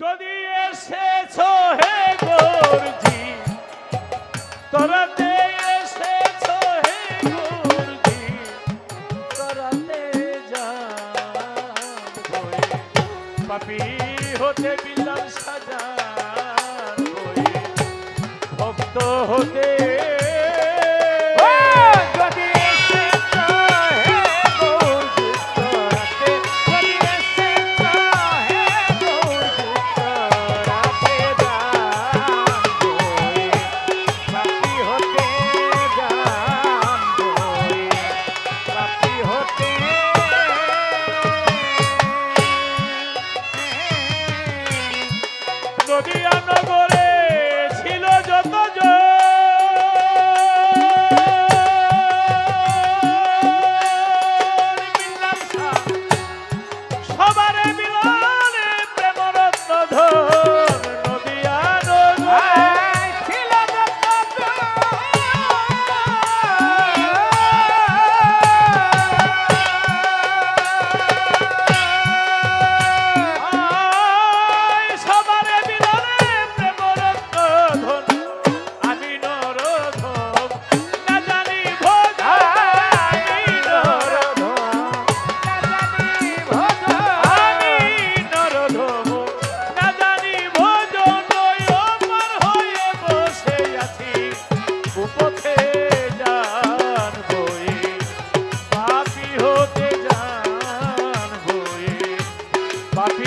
যদি এসেছ হে গোরজি, তোরাতে এসেছ হে গোরজি, তোরাতে পাপি হতে বিলাম সাজা ভক্ত হতে I'm not no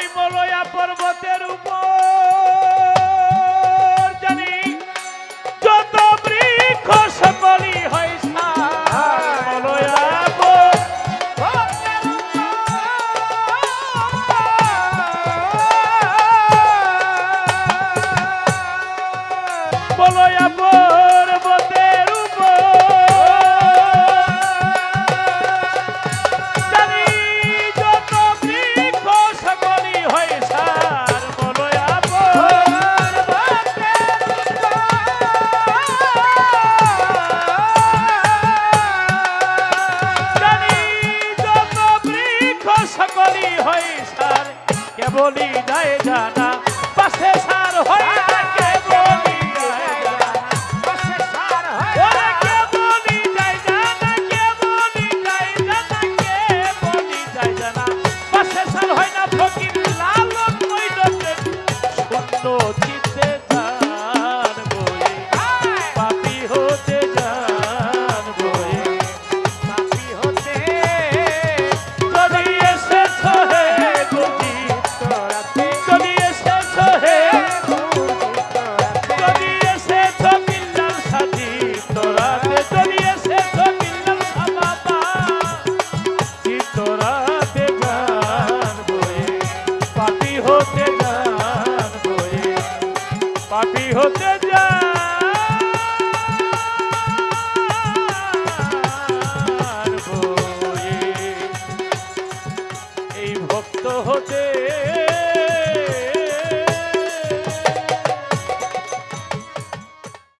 ওই পর্বতের উপর জানি যত বৃক্ষ সকলই হয় বলি যায় জানা পাশে সার হয় 헛된